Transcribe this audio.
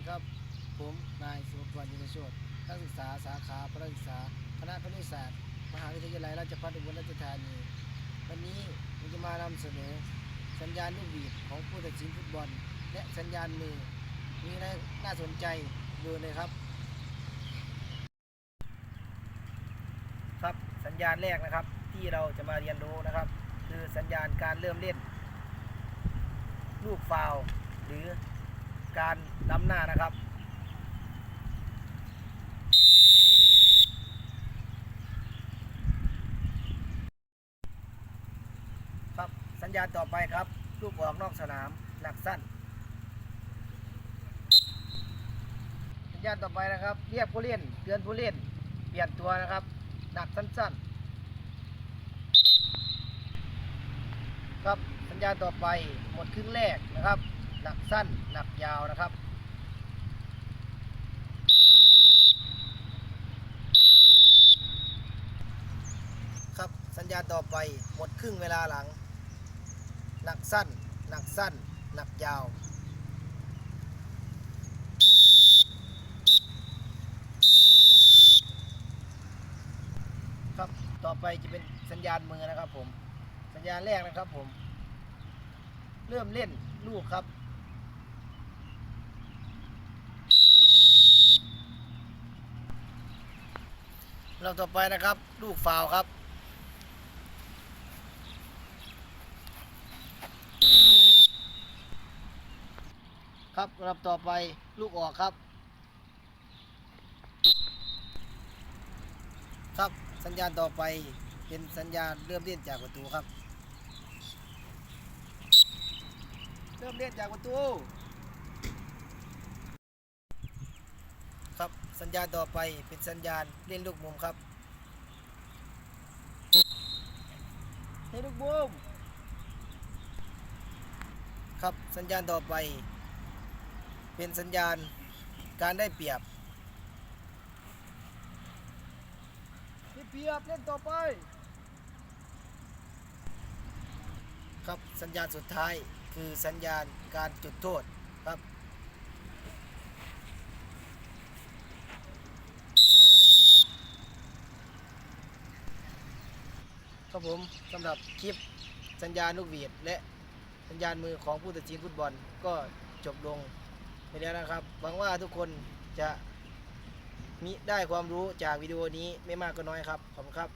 ีครับ ผมนายสุภกรยุทธโชตนักศึกษาสาขาพระศึกษาคณะพณิตศาสตร์ มหาวิทยาลัยราชภัฏอุบลราชธานี วันนี้ผมจะมานำเสนอ สัญญาณลูกบีดของผู้ตัดสินฟุตบอล และสัญญาณมือมีอะไรน่าสนใจดูเลยครับ ครับสัญญาณแรกนะครับที่เราจะมาเรียนรู้นะครับ คือสัญญาณการเริ่มเล่น ลูกฟาวหรือ การล้ำหน้านะครับ ครับสัญญาณต่อไปครับ ลูกออกนอกสนามหนักสั้น สัญญาณต่อไปนะครับเรียกผู้เล่นเตือนผู้เล่น เปลี่ยนตัวนะครับ หนักสั้นๆครับสัญญาณต่อไปหมดครึ่งแรกนะครับ หนักสั้นหนักยาวนะครับ ครับสัญญาณต่อไปหมดครึ่งเวลาหลัง หนักสั้น หนักสั้น หนักยาวครับต่อไปจะเป็นสัญญาณมือนะครับผม สัญญาณแรกนะครับผม เริ่มเล่นลูกครับ เราต่อไปนะครับ ลูกฟาวครับครับลำต่อไปลูกออกครับ ครับสัญญาณต่อไปเป็นสัญญาณเริ่มเล่นจากประตูครับ เริ่มเล่นจากประตู ครับ สัญญาณต่อไปเป็นสัญญาณเล่นลูกมุมครับเล่นลูกมุมครับสัญญาณต่อไป เป็นสัญญาณการได้เปรียบได้เปรียบเล่นต่อไป ครับสัญญาณสุดท้ายคือสัญญาณการจุดโทษครับ ครับผมสำหรับคลิปสัญญาณลูกหวีดและสัญญาณมือของผู้ตัดสินฟุตบอลก็จบลงไปแล้วนะครับหวังว่าทุกคนจะมีได้ความรู้จากวิดีโอนี้ไม่มากก็น้อยครับ ขอบคุณครับ